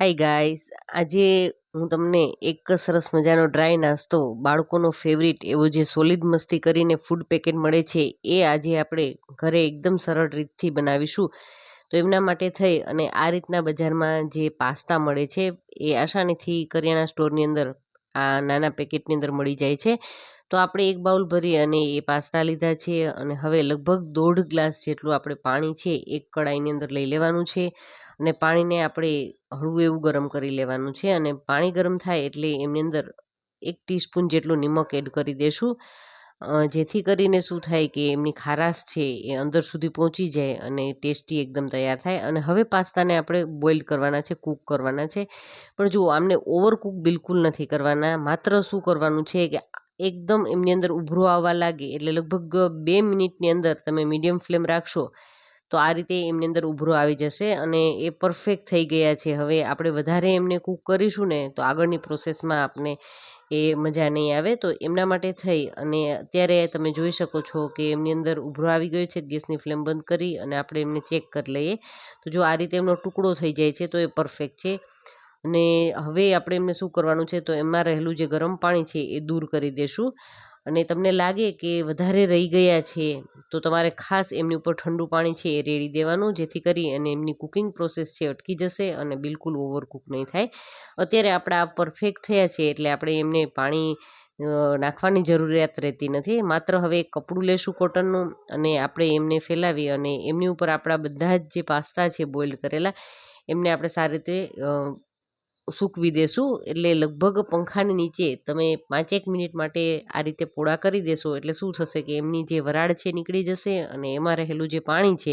Hi guys આજે હું તમને એક સરસ મજાનો ડ્રાય નાસ્તો, બાળકોનો ફેવરિટ એવો જે સોલિડ મસ્તી કરીને ફૂડ પેકેટ મળે છે, એ આજે આપણે ઘરે એકદમ સરળ રીતથી બનાવીશું. તો એમના માટે થઈ અને આ રીતના બજારમાં જે પાસ્તા મળે છે, એ આસાનીથી કરિયાણા સ્ટોરની અંદર, આ નાના પેકેટની અંદર મળી જાય છે. તો આપણે એક બાઉલ ભરી અને એ પાસ્તા લીધા છે અને હવે લગભગ દોઢ ગ્લાસ જેટલું આપણે પાણી છે, એક કડાઈની અંદર લઈ લેવાનું છે. અને પાણીને આપણે હળવું એવું ગરમ કરી લેવાનું છે અને પાણી ગરમ થાય એટલે એમની અંદર એક ટીસ્પૂન જેટલું નિમક એડ કરી દેશું. જેથી કરીને શું થાય કે એમની ખારાશ છે એ અંદર સુધી પહોંચી જાય અને ટેસ્ટી એકદમ તૈયાર થાય. અને હવે પાસ્તાને આપણે બોઇલ કરવાના છે, કૂક કરવાના છે. પણ જુઓ આમને ઓવરકૂક બિલકુલ નથી કરવાના. માત્ર શું કરવાનું છે કે એકદમ એમની અંદર ઉભરો આવવા લાગે એટલે લગભગ બે મિનિટની અંદર તમે મીડિયમ ફ્લેમ રાખશો તો આ રીતે એમની અંદર ઉભરો આવી જશે અને એ પરફેક્ટ થઈ ગયા છે. હવે આપણે વધારે એમને કૂક કરીશું ને, તો આગળની પ્રોસેસમાં આપણે એ મજા નહીં આવે. તો એમના માટે થઈ અને અત્યારે તમે જોઈ શકો છો કે એમની અંદર ઉભરો આવી ગયો છે, ગેસની ફ્લેમ બંધ કરી અને આપણે એમને ચેક કરી લઈએ. તો જો આ રીતે એમનો ટુકડો થઈ જાય છે, તો એ પરફેક્ટ છે. અને હવે આપણે એમને શું કરવાનું છે, તો એમાં રહેલું જે ગરમ પાણી છે, એ દૂર કરી દેશું. અને તમને લાગે કે વધારે રહી ગયા છે, તો તમારે ખાસ એમની ઉપર ઠંડુ પાણી છે એ રેડી દેવાનું, જેથી કરી અને એમની કુકિંગ પ્રોસેસ છે અટકી જશે અને બિલકુલ ઓવરકુક નહીં થાય. અત્યારે આપણા આ પરફેક્ટ થયા છે એટલે આપણે એમને પાણી નાખવાની જરૂરિયાત રહેતી નથી. માત્ર હવે કપડું લેશું કોટનનું અને આપણે એમને ફેલાવી અને એમની ઉપર આપણા બધા જ જે પાસ્તા છે બોઇલ કરેલા, એમને આપણે સારી રીતે સૂકવી દેશું એટલે લગભગ પંખાની નીચે તમે પાંચેક મિનિટ માટે આ રીતે પોળા કરી દેશો. એટલે શું થશે કે એમની જે વરાળ છે નીકળી જશે અને એમાં રહેલું જે પાણી છે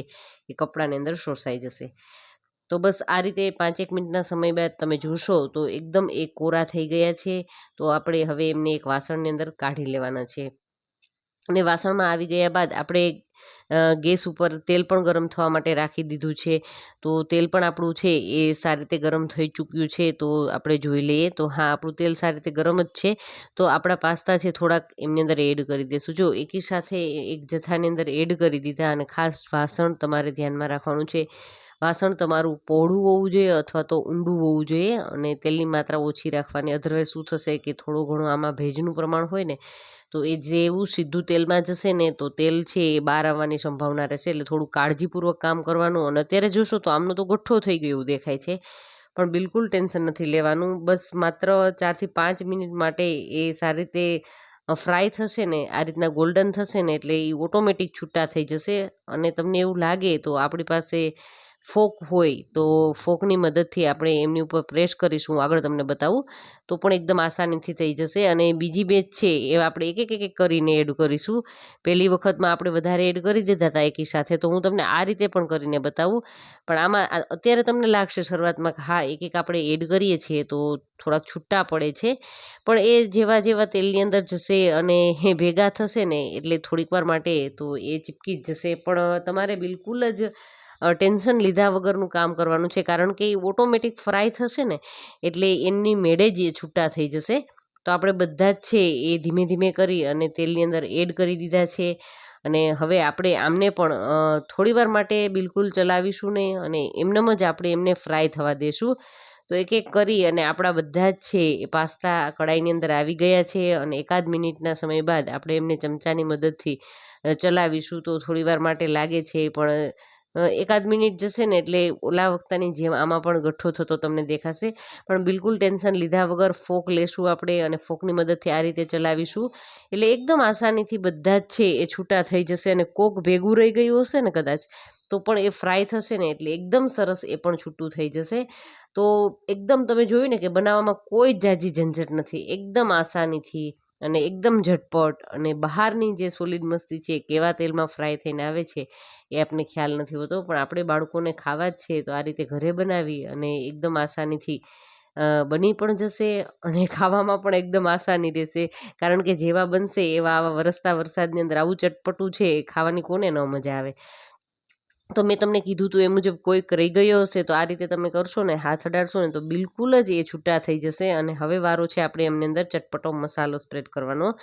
એ કપડાની અંદર શોષાઈ જશે. તો બસ આ રીતે પાંચેક મિનિટના સમય બાદ તમે જોશો તો એકદમ એ કોરા થઈ ગયા છે. તો આપણે હવે એમને એક વાસણની અંદર કાઢી લેવાના છે. અને વાસણમાં આવી ગયા બાદ આપણે ગેસ ઉપર તેલ પણ ગરમ થવા માટે રાખી દીધું છે. તો તેલ પણ આપણું છે એ સારી રીતે ગરમ થઈ ચૂક્યું છે તો આપણે જોઈ લઈએ. તો હા, આપણું તેલ સારી રીતે ગરમ જ છે. તો આપણા પાસ્તા છે થોડાક એમની અંદર એડ કરી દઈશું જો એકી સાથે એક જથ્થાની અંદર એડ કરી દીધા અને ખાસ વાસણ તમારે ધ્યાનમાં રાખવાનું છે. વાસણ તમારું પહોળું હોવું જોઈએ અથવા તો ઊંડું હોવું જોઈએ અને તેલની માત્રા ઓછી રાખવાની. અધરવાઇઝ શું થશે કે થોડું ઘણું આમાં ભેજનું પ્રમાણ હોય ને, તો એ જેવું સીધું તેલમાં જશે ને, તો તેલ છે એ બહાર આવવાની સંભાવના રહેશે. એટલે થોડું કાળજીપૂર્વક કામ કરવાનું અને અત્યારે જોશો તો આમનો તો ગઠ્ઠો થઈ ગયો એવું દેખાય છે. પણ બિલકુલ ટેન્શન નથી લેવાનું. બસ માત્ર ચારથી પાંચ મિનિટ માટે એ સારી રીતે ફ્રાય થશે ને, આ રીતના ગોલ્ડન થશે ને, એટલે એ ઓટોમેટિક છૂટા થઈ જશે. અને તમને એવું લાગે તો આપણી પાસે ફોક હોય તો ફોકની મદદથી આપણે એમની ઉપર પ્રેસ કરીશું આગળ તમને બતાવું. તો પણ એકદમ આસાનીથી થઈ જશે અને બીજી બેચ છે એ આપણે એક એક એક કરીને એડ કરીશું. પહેલી વખતમાં આપણે વધારે એડ કરી દીધા હતા એકી સાથે, તો હું તમને આ રીતે પણ કરીને બતાવું. પણ આમાં અત્યારે તમને લાગશે શરૂઆતમાં કે હા એક એક આપણે એડ કરીએ છીએ તો થોડાક છૂટા પડે છે. પણ એ જેવા જેવા તેલની અંદર જશે અને એ ભેગા થશે ને એટલે થોડીક વાર માટે તો એ ચીપકી જ જશે. પણ તમારે બિલકુલ જ ટેન્શન લીધા વગરનું કામ કરવાનું છે. કારણ કે એ ઓટોમેટિક ફ્રાય થશે ને, એટલે એમની મેળે જ એ છૂટા થઈ જશે. તો આપણે બધા જ છે એ ધીમે ધીમે કરી અને તેલની અંદર એડ કરી દીધા છે. અને હવે આપણે આમને પણ થોડીવાર માટે બિલકુલ ચલાવીશું નહીં અને એમનેમ જ આપણે એમને ફ્રાય થવા દેશું. તો એક એક કરી અને આપણા બધા જ છે એ પાસ્તા કડાઈની અંદર આવી ગયા છે અને એકાદ મિનિટના સમય બાદ આપણે એમને ચમચાની મદદથી ચલાવીશું. તો થોડીવાર માટે લાગે છે પણ એકાદ મિનિટ જશે ને એટલે ઓલા વખતની જેમ આમાં પણ ગઠ્ઠો થતો તમને દેખાશે. પણ બિલકુલ ટેન્શન લીધા વગર ફોક લેશું આપણે અને ફોકની મદદથી આ રીતે ચલાવીશું. એટલે એકદમ આસાનીથી બધા જ છે એ છૂટા થઈ જશે અને કોક ભેગું રહી ગયું હશે ને કદાચ, તો પણ એ ફ્રાય થશે ને એટલે એકદમ સરસ એ પણ છૂટું થઈ જશે. તો એકદમ તમે જોયું ને કે બનાવવામાં કોઈ જ જાજી ઝંઝટ નથી. એકદમ આસાનીથી અને એકદમ ઝટપટ અને બહારની જે સોલિડ મસ્તી છે કેવા તેલમાં ફ્રાય થઈને આવે છે એ આપણને ખ્યાલ નથી હોતો. પણ આપણે બાળકોને ખાવા જ છે તો આ રીતે ઘરે બનાવી અને એકદમ આસાનીથી બની પણ જશે અને ખાવામાં પણ એકદમ આસાની રહેશે. કારણ કે જેવા બનશે એવા આવા વરસતા વરસાદની અંદર આવું ચટપટું છે ખાવાની કોને ન મજા આવે. તો મેં તમને કીધું હતું એ મુજબ કોઈક રહી ગયો હશે, તો આ રીતે તમે કરશો ને, હાથ અડાડશો ને, તો બિલકુલ જ એ છૂટા થઈ જશે. અને હવે વારો છે આપણે એમની અંદર ચટપટો મસાલો સ્પ્રેડ કરવાનો.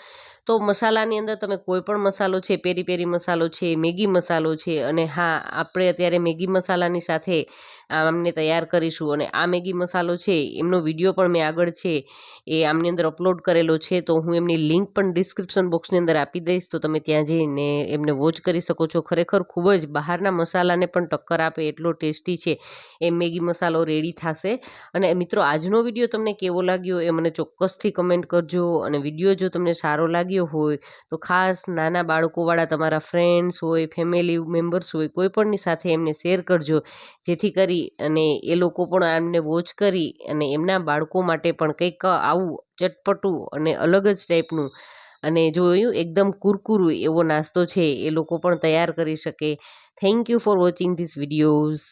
તો મસાલાની અંદર તમે કોઈ પણ મસાલો છે, પેરી પેરી મસાલો છે, મેગી મસાલો છે, અને હા, આપણે અત્યારે મેગી મસાલાની સાથે આમને તૈયાર કરીશું. અને આ મેગી મસાલો છે, એમનો વીડિયો પણ મેં આગળ છે, એ આમની અંદર અપલોડ કરેલો છે, તો હું એમની લિંક પણ ડિસ્ક્રિપ્શન બોક્સની અંદર આપી દઈશ. તો તમે ત્યાં જઈને એમને વોચ કરી શકો છો. ખરેખર ખૂબ જ બહારના મસાલાને પણ ટક્કર આપે, એટલો ટેસ્ટી છે. એ મેગી મસાલો રેડી થશે. અને મિત્રો, આજનો વીડિયો તમને કેવો લાગ્યો એ મને ચોક્કસથી કમેન્ટ કરજો. અને વીડિયો જો તમને સારો લાગ્યો હોય, તો ખાસ નાના બાળકોવાળા તમારા ફ્રેન્ડ્સ હોય ફેમિલી મેમ્બર્સ હોય, કોઈ પણની સાથે એમને શેર કરજો. જેથી કરી અને એ લોકો પણ આમને વોચ કરી અને એમના બાળકો માટે પણ કંઈક આવું ચટપટું અને અલગ જ ટાઈપનું અને જોયું એકદમ કુરકુરું એવો નાસ્તો છે, એ લોકો પણ તૈયાર કરી શકે. Thank you for watching this videos